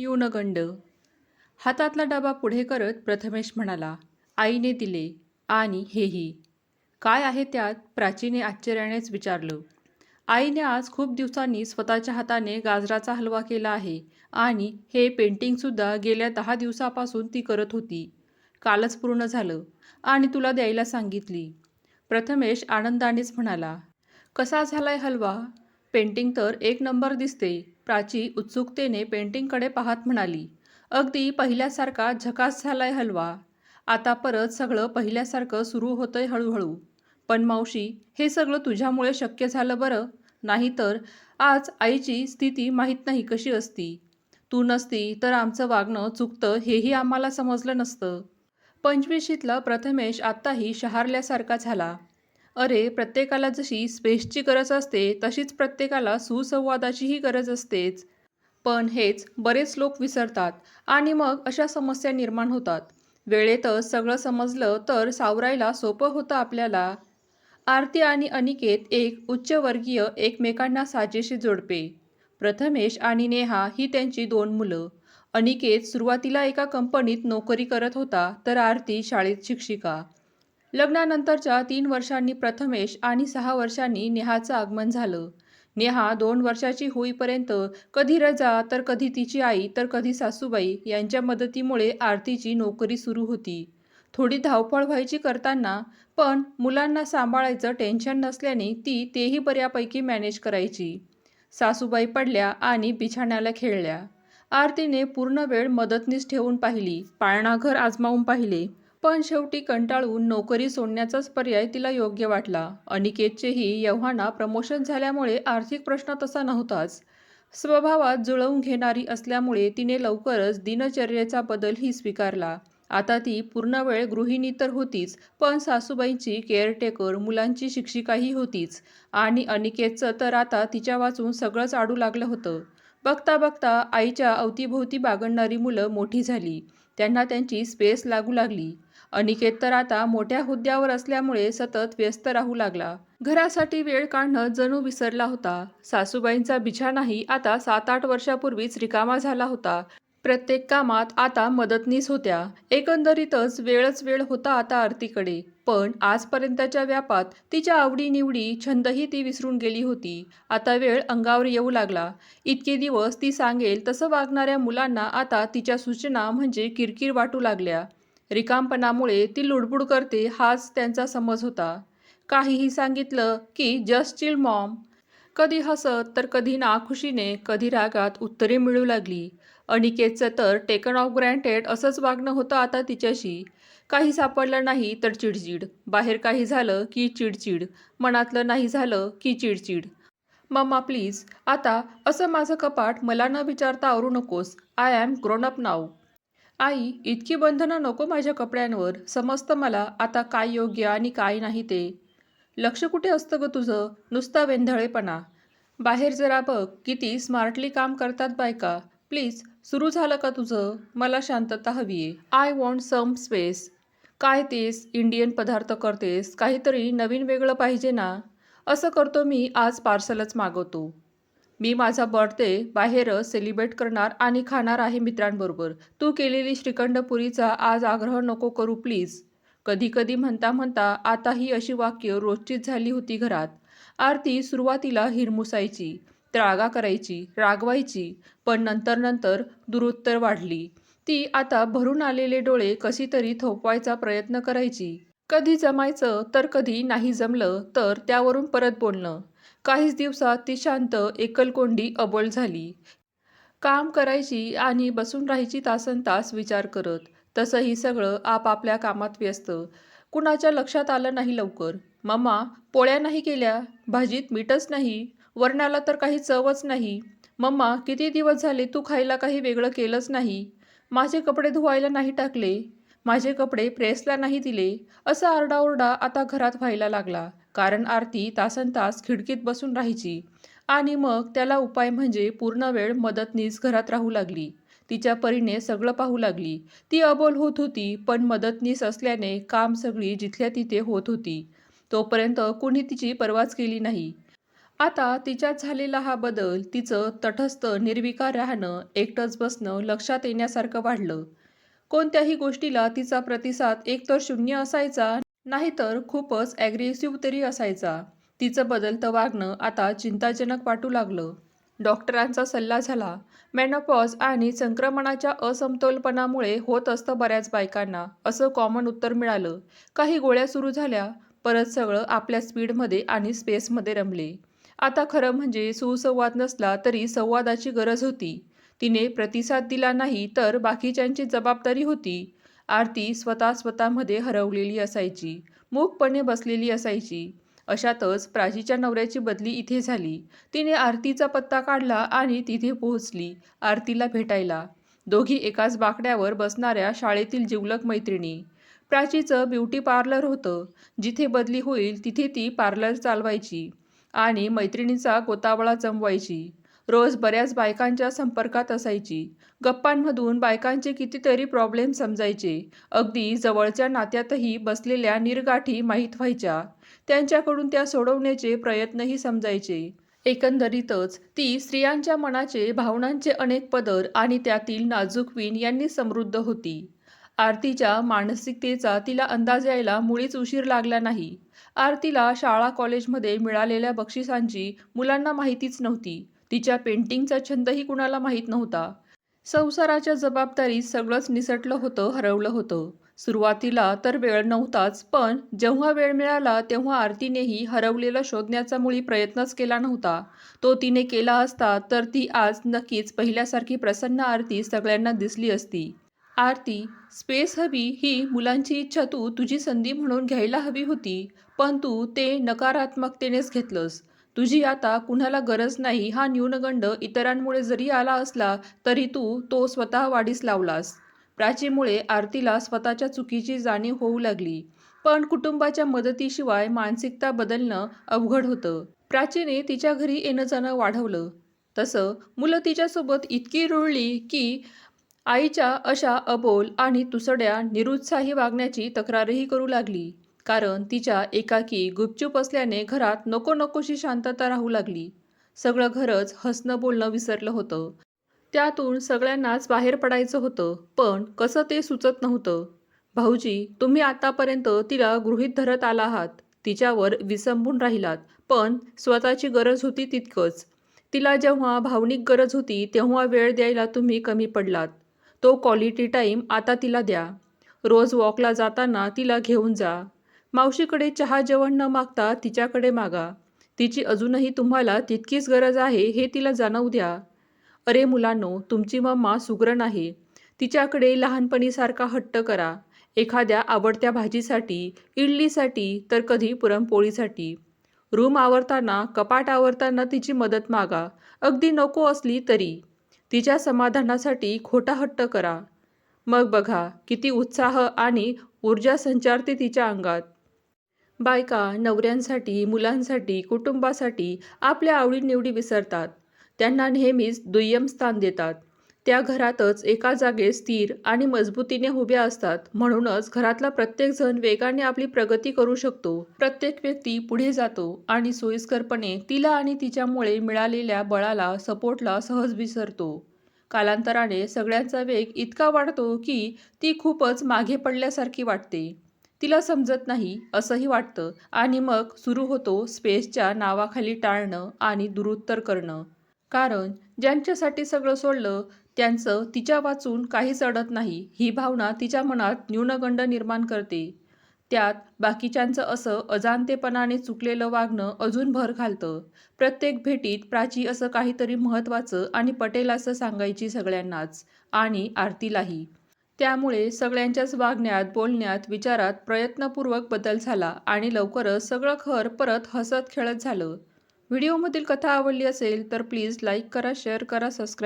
न्यूनगंड. हातातला डबा पुढे करत प्रथमेश म्हणाला आईने दिले आणि हेही. काय आहे त्यात? प्राचीने आश्चर्यानेच विचारलं. आईने आज खूप दिवसांनी स्वतःच्या हाताने गाजराचा हलवा केला आहे आणि हे पेंटिंगसुद्धा गेल्या दहा दिवसापासून ती करत होती. कालच पूर्ण झालं आणि तुला द्यायला सांगितली. प्रथमेश आनंदानेच म्हणाला कसा झालाय हलवा? पेंटिंग तर एक नंबर दिसते. प्राची उत्सुकतेने पेंटिंगकडे पाहत म्हणाली अगदी पहिल्यासारखा झकास झालाय हलवा. आता परत सगळं पहिल्यासारखं सुरू होतंय हळूहळू. पण मावशी हे सगळं तुझ्यामुळे शक्य झालं बरं? नाहीतर आज आईची स्थिती माहीत नाही कशी असती. तू नसती तर आमचं वागणं चुकतं हेही आम्हाला समजलं नसतं. पंचवीशीतलं प्रथमेश आत्ताही शहारल्यासारखा झाला. अरे प्रत्येकाला जशी स्पेसची गरज असते तशीच प्रत्येकाला सुसंवादाचीही गरज असतेच. पण हेच बरेच लोक विसरतात आणि मग अशा समस्या निर्माण होतात. वेळेतच सगळं समजलं तर सावरायला सोपं होतं आपल्याला. आरती आणि अनिकेत एक उच्चवर्गीय एकमेकांना साजेशी जोडपे. प्रथमेश आणि नेहा ही त्यांची दोन मुलं. अनिकेत सुरुवातीला एका कंपनीत नोकरी करत होता तर आरती शाळेत शिक्षिका. लग्नानंतरच्या तीन वर्षांनी प्रथमेश आणि सहा वर्षांनी नेहाचं आगमन झालं. नेहा दोन वर्षाची होईपर्यंत कधी रजा तर कधी तिची आई तर कधी सासूबाई यांच्या मदतीमुळे आरतीची नोकरी सुरू होती. थोडी धावपळ व्हायची करताना पण मुलांना सांभाळायचं टेन्शन नसल्याने ती तेही बऱ्यापैकी मॅनेज करायची. सासूबाई पडल्या आणि बिछाण्याला खेळल्या. आरतीने पूर्ण वेळ मदतनीस ठेवून पाहिली पाळणाघर आजमावून पाहिले. पण शेवटी कंटाळून नोकरी सोडण्याचाच पर्याय तिला योग्य वाटला. अनिकेतचेही यव्हाना प्रमोशन झाल्यामुळे आर्थिक प्रश्न तसा नव्हताच. स्वभावात जुळवून घेणारी असल्यामुळे तिने लवकरच दिनचर्येचा बदलही स्वीकारला. आता ती पूर्ण वेळ गृहिणी तर होतीच पण सासूबाईंची केअरटेकर मुलांची शिक्षिकाही होतीच. आणि अनिकेतचं तर आता तिच्या वाचून सगळंच आडू लागलं होतं. बघता बघता आईच्या अवतीभोवती बागडणारी मुलं मोठी झाली. त्यांना त्यांची स्पेस लागू लागली. अनिकेत तर आता मोठ्या हुद्द्यावर असल्यामुळे सतत व्यस्त राहू लागला. घरासाठी वेळ काढणं जणू विसरला होता. सासूबाईंचा बिछानाही आता सात आठ वर्षापूर्वीच रिकामा झाला होता. प्रत्येक कामात आता मदतनीस होत्या. एकंदरीतच वेळच वेळ होता आता आरतीकडे. पण आजपर्यंतच्या व्यापात तिच्या आवडीनिवडी छंदही ती विसरून गेली होती. आता वेळ अंगावर येऊ लागला. इतके दिवस ती सांगेल तसं वागणाऱ्या मुलांना आता तिच्या सूचना म्हणजे किरकिर वाटू लागल्या. रिकामपणामुळे ती लुडबुड करते हाच त्यांचा समज होता. काहीही सांगितलं की जस्ट चिल मॉम. कधी हसत तर कधी नाखुशीने कधी रागात उत्तरे मिळू लागली. अनिकेतचं तर टेकन ऑफ ग्रँटेड असंच वागणं होतं आता तिच्याशी. काही सापडलं नाही तर चिडचिड. बाहेर काही झालं की चिडचिड. मनातलं नाही झालं की चिडचिड. मम्मा प्लीज आता असं माझं कपाट मला न विचारता आवरू नकोस. आय ॲम ग्रोन अप नाव आई इतकी बंधनं नको माझ्या कपड्यांवर. समजतं मला आता काय योग्य आणि काय नाही ते. लक्ष कुठे असतं ग तुझं? नुसता वेंधळेपणा. बाहेर जरा बघ किती स्मार्टली काम करतात बायका. प्लीज सुरू झालं का तुझं? मला शांतता हवी आहे. आय वॉन्ट सम स्पेस काय तेस? इंडियन पदार्थ करतेस? काहीतरी नवीन वेगळं पाहिजे ना? असं करतो मी आज पार्सलच मागवतो. मी माझा बर्थडे बाहेरच सेलिब्रेट करणार आणि खाणार आहे मित्रांबरोबर. तू केलेली श्रीखंडपुरीचा आज आग्रह नको करू प्लीज. कधीकधी म्हणता म्हणता आता ही अशी वाक्य रोजचीच झाली होती घरात. आरती सुरुवातीला हिरमुसायची त्रागा करायची रागवायची पण नंतर नंतर दुरुत्तर वाढली. ती आता भरून आलेले डोळे कशी तरी थोपवायचा प्रयत्न करायची. कधी जमायचं तर कधी नाही जमलं तर त्यावरून परत बोलणं. काहीच दिवसात ती शांत एकलकोंडी अबोल झाली. काम करायची आणि बसून राहायची तासन तास विचार करत तसंही सगळं आपापल्या कामात व्यस्त. कुणाच्या लक्षात आलं नाही लवकर. मम्मा पोळ्या नाही केल्या? भाजीत मीठच नाही? वरणाला तर काही चवच नाही. मम्मा किती दिवस झाले तू खायला काही वेगळं केलंच नाही? माझे कपडे धुवायला नाही टाकले? माझे कपडे प्रेसला नाही दिले? असा आरडाओरडा आता घरात व्हायला लागला. कारण आरती तासन तास खिडकीत बसून राहायची. आणि मग त्याला उपाय म्हणजे पूर्ण वेळ मदतनीस घरात राहू लागली. तिच्या परीने सगळं पाहू लागली. ती अबोल होत होती पण मदतनीस असल्याने काम सगळी जिथल्या तिथे होत होती. तोपर्यंत कुणी तिची परवाच केली नाही. आता तिच्यात झालेला हा बदल तिचं तटस्थ निर्विकार राहणं एकटंच बसणं लक्षात येण्यासारखं वाढलं. कोणत्याही गोष्टीला तिचा प्रतिसाद एकतर शून्य असायचा नाहीतर खूपच ॲग्रेसिव्ह तरी असायचा. तिचं बदलतं वागणं आता चिंताजनक वाटू लागलं. डॉक्टरांचा सल्ला झाला. मेनोपॉज आणि संक्रमणाच्या असमतोलपणामुळे होत असतं बऱ्याच बायकांना असं कॉमन उत्तर मिळालं. काही गोळ्या सुरू झाल्या परत सगळं आपल्या स्पीडमध्ये आणि स्पेसमध्ये रमले. आता खरं म्हणजे सुसंवाद नसला तरी संवादाची गरज होती. तिने प्रतिसाद दिला नाही तर बाकीच्यांची जबाबदारी होती. आरती स्वतः स्वतःमध्ये हरवलेली असायची मूकपणे बसलेली असायची. अशातच प्राचीच्या नवऱ्याची बदली इथे झाली. तिने आरतीचा पत्ता काढला आणि तिथे पोहोचली आरतीला भेटायला. दोघी एकाच बाकड्यावर बसणाऱ्या शाळेतील जिवलक मैत्रिणी. प्राचीचं ब्युटी पार्लर होतं. जिथे बदली होईल तिथे ती पार्लर चालवायची आणि मैत्रिणीचा गोतावळा जमवायची. रोज बऱ्याच बायकांच्या संपर्कात असायची. गप्पांमधून बायकांचे कितीतरी प्रॉब्लेम समजायचे. अगदी जवळच्या नात्यातही बसलेल्या निर्गाठी माहीत व्हायच्या. त्यांच्याकडून त्या सोडवण्याचे प्रयत्नही समजायचे. एकंदरीतच ती स्त्रियांच्या मनाचे भावनांचे अनेक पदर आणि त्यातील नाजूक विण यांनी समृद्ध होती. आरतीच्या मानसिकतेचा तिला अंदाज यायला मुळीच उशीर लागला नाही. आरतीला शाळा कॉलेजमध्ये मिळालेल्या बक्षिसांची मुलांना माहितीच नव्हती. तिच्या पेंटिंगचा छंदही कुणाला माहीत नव्हता. संसाराच्या जबाबदारीत सगळंच निसटलं होतं हरवलं होतं. सुरुवातीला तर वेळ नव्हताच पण जेव्हा वेळ मिळाला तेव्हा आरतीनेही हरवलेलं शोधण्याचा मुळी प्रयत्नच केला नव्हता. तो तिने केला असता तर ती आज नक्कीच पहिल्यासारखी प्रसन्न आरती सगळ्यांना दिसली असती. आरती स्पेस हवी ही मुलांची इच्छा तू तुझी संधी म्हणून घ्यायला हवी होती पण तू ते नकारात्मकतेनेच घेतलंस. तुझी आता कुणाला गरज नाही हा न्यूनगंड इतरांमुळे जरी आला असला तरी तू तो स्वतः वाढीस लावलास. प्राचीमुळे आरतीला स्वतःच्या चुकीची जाणीव होऊ लागली. पण कुटुंबाच्या मदतीशिवाय मानसिकता बदलणं अवघड होतं. प्राचीने तिच्या घरी येणं जाणं वाढवलं. तसं मुलं तिच्यासोबत इतकी रुळली की आईच्या अशा अबोल आणि तुसड्या निरुत्साही वागण्याची तक्रारही करू लागली. कारण तिच्या एकाकी गुपचूप असल्याने घरात नको नकोशी शांतता राहू लागली. सगळं घरच हसणं बोलणं विसरलं होतं. त्यातून सगळ्यांनाच बाहेर पडायचं होतं पण कसं ते सुचत नव्हतं. भाऊजी तुम्ही आतापर्यंत तिला गृहीत धरत आला आहात. तिच्यावर विसंबून राहिलात पण स्वतःची गरज होती तितकंच. तिला जेव्हा भावनिक गरज होती तेव्हा वेळ द्यायला तुम्ही कमी पडलात. तो क्वालिटी टाईम आता तिला द्या. रोज वॉकला जाताना तिला घेऊन जा. मावशीकडे चहा जेवण न मागता तिच्याकडे मागा. तिची अजूनही तुम्हाला तितकीच गरज आहे हे तिला जाणवू द्या. अरे मुलांनो तुमची मम्मा सुगरण आहे तिच्याकडे लहानपणीसारखा हट्ट करा. एखाद्या आवडत्या भाजीसाठी इडलीसाठी तर कधी पुरणपोळीसाठी. रूम आवरताना कपाट आवरताना तिची मदत मागा. अगदी नको असली तरी. तिच्या समाधानासाठी खोटा हट्ट करा. मग बघा किती उत्साह आणि ऊर्जा संचारते तिच्या अंगात. बायका नवऱ्यांसाठी मुलांसाठी कुटुंबासाठी आपल्या आवडीनिवडी विसरतात. त्यांना नेहमीच दुय्यम स्थान देतात. त्या घरातच एका जागेत स्थिर आणि मजबूतीने उभ्या असतात. म्हणूनच घरातला प्रत्येक जण वेगाने आपली प्रगती करू शकतो. प्रत्येक व्यक्ती पुढे जातो आणि सोयीस्करपणे तिला आणि तिच्यामुळे मिळालेल्या बळाला सपोर्टला सहज विसरतो. कालांतराने सगळ्यांचा वेग इतका वाढतो की ती खूपच मागे पडल्यासारखी वाटते. तिला समजत नाही असंही वाटतं. आणि मग सुरू होतो स्पेसच्या नावाखाली टाळणं आणि दुरुत्तर करणं. कारण ज्यांच्यासाठी सगळं सोडलं त्यांचं तिच्या वाचून काहीच अडत नाही ही भावना तिच्या मनात न्यूनगंड निर्माण करते. त्यात बाकीच्यांचं असं अजाणतेपणाने चुकलेलं वागणं अजून भर घालतं. प्रत्येक भेटीत प्राची असं काहीतरी महत्त्वाचं आणि पटेल असं सांगायची सगळ्यांनाच आणि आरतीलाही. त्यामुळे सगळ्यांच्याच वागण्यात बोलण्यात विचारात प्रयत्नपूर्वक बदल झाला आणि लवकरच सगळं घर परत हसत खेळत झालं. व्हिडिओमधील कथा आवडली असेल तर प्लीज लाईक करा शेअर करा सबस्क्राईब